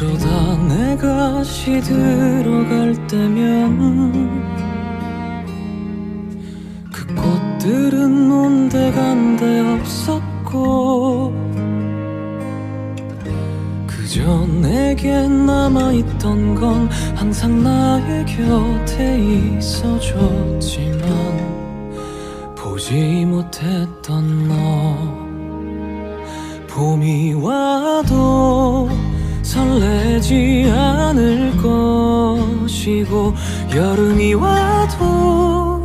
그러다 내가 시들어갈 때면 그 꽃들은 온데 간데 없었고 그저 내게 남아있던 건 항상 나의 곁에 있어줬지만 보지 못했던 너. 봄이 와도 설레지 않을 것이고 여름이 와도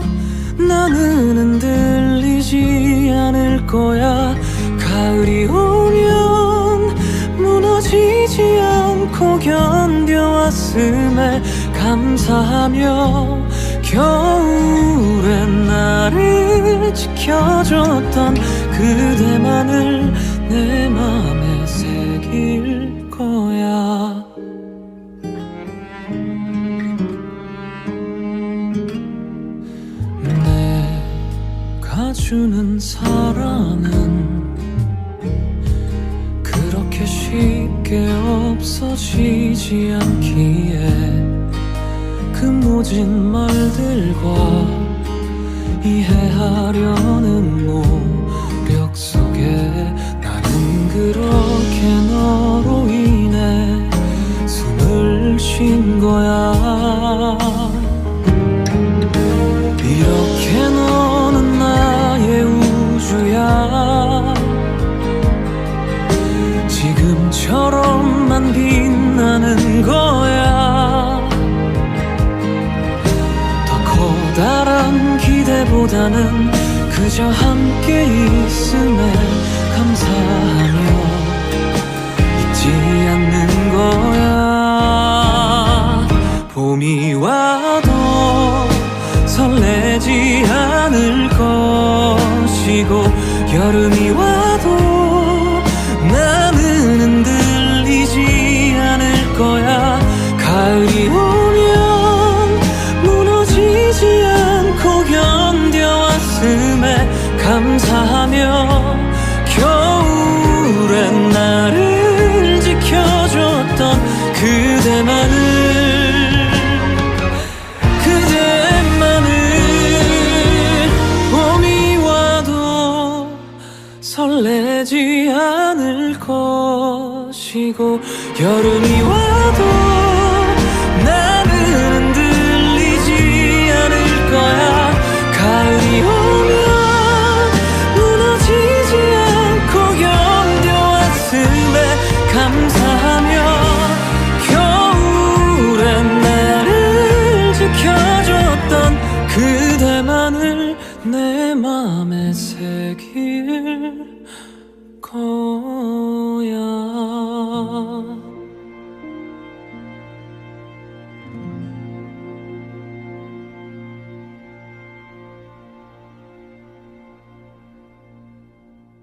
나는 흔들리지 않을 거야. 가을이 오면 무너지지 않고 견뎌왔음에 감사하며 겨울엔 나를 지켜줬던 그대만을 내 맘에 주는 사랑은 그렇게 쉽게 없어지지 않기에 그 모진 말들과 이해하려는 지금처럼만 빛나는 거야. 더 커다란 기대보다는 그저 함께 있음에 감사하며 잊지 않는 거야. 봄이 와도 설레지 않을 것이고 여름이 와 설레지 않을 것이고 여름이 와도 나는 흔들리지 않을 거야. 가을이 오면 무너지지 않고 견뎌왔음에 감사하며 겨울엔 나를 지켜줬던 그대만을 내 맘에 새길